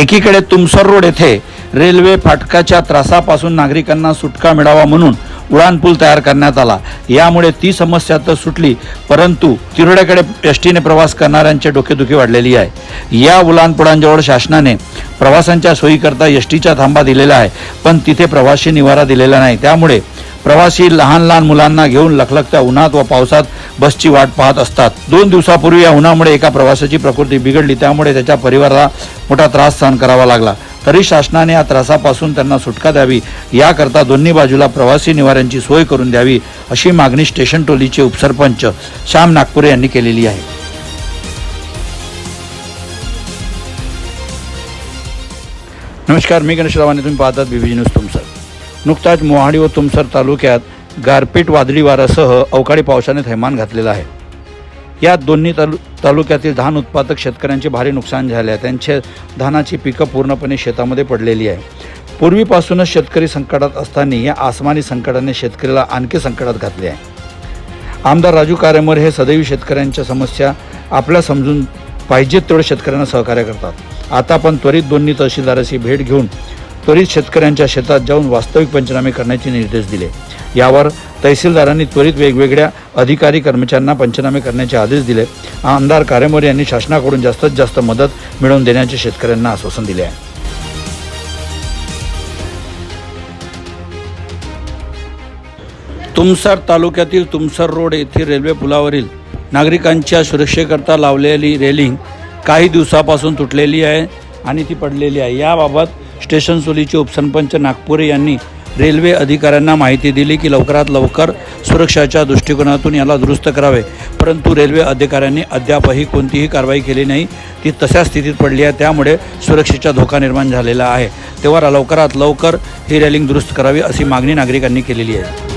एकीकडे तुमसर रोड येथे रेल्वे फाटकाच्या त्रासापासून नागरिकांना सुटका मिळावा म्हणून उडाणपूल तयार करण्यात आला. यामुळे ती समस्या तर सुटली परंतु तिरोड्याकडे एस टीने प्रवास करणाऱ्यांचे डोकेदुखी वाढलेली आहे. या उलानपुलांजवळ शासनाने प्रवाशांच्या सोयीकरता एस टीचा थांबा दिलेला आहे पण तिथे प्रवासी निवारा दिलेला नाही. त्यामुळे प्रवासी लहान लहान मुलांना घेऊन लखलखत्या उन्हात व पावसात बसची वाट पाहत असतात. दोन दिवसापूर्वी या उन्हामुळे एका प्रवाशाची प्रकृती बिघडली. त्यामुळे त्याच्या परिवाराला मोठा त्रास सहन करावा लागला. तरी शासनाने या त्रासापासून त्यांना सुटका द्यावी. याकरता दोन्ही बाजूला प्रवासी निवाऱ्यांची सोय करून द्यावी अशी मागणी स्टेशन टोलीचे उपसरपंच श्याम नागपुरे यांनी केलेली आहे. नमस्कार मी गणेश रावाने तुम्ही पाहतात बीबीजी न्यूज तुमचं. नुकताच मोहाडी व तुमसर तालुक्यात गारपीट वादळी वाऱ्यासह अवकाळी पावसाने थैमान घातलेलं आहे. या दोन्ही तालु तालुक्यातील धान उत्पादक शेतकऱ्यांचे भारी नुकसान झाले आहे. त्यांचे धानाची पिकं पूर्णपणे शेतामध्ये पडलेली आहे. पूर्वीपासूनच शेतकरी संकटात असताना या आसमानी संकटाने शेतकऱ्याला आणखी संकटात घातले आहे. आमदार राजू कारेमर हे सदैव शेतकऱ्यांच्या समस्या आपल्या समजून पाहिजेत तेवढं शेतकऱ्यांना सहकार्य करतात. आता पण त्वरित दोन्ही तहसीलदाराची भेट घेऊन त्वरित शेतकऱ्यांच्या शेतात जाऊन वास्तविक पंचनामे करण्याचे निर्देश दिले. यावर तहसीलदारांनी त्वरित वेगवेगळ्या अधिकारी कर्मचाऱ्यांना पंचनामे करण्याचे आदेश दिले. आमदार कारेमोरे यांनी शासनाकडून जास्तीत जास्त मदत मिळवून देण्याचे शेतकऱ्यांना आश्वासन दिले आहे. तुमसर तालुक्यातील तुमसर रोड येथील रेल्वे पुलावरील नागरिकांच्या सुरक्षेकरता लावलेली रेलिंग काही दिवसापासून तुटलेली आहे आणि ती पडलेली आहे. याबाबत स्टेशन सोलीचे उपसरपंच नागपुरे यांनी रेल्वे अधिकाऱ्यांना माहिती दिली की लवकरात लवकर सुरक्षाच्या दृष्टिकोनातून याला दुरुस्त करावे. परंतु रेल्वे अधिकाऱ्यांनी अद्यापही कोणतीही कारवाई केली नाही. ती तशा स्थितीत पडली आहे. त्यामुळे सुरक्षेचा धोका निर्माण झालेला आहे. तेव्हा लवकरात लवकर ही रेलिंग दुरुस्त करावी अशी मागणी नागरिकांनी केलेली आहे.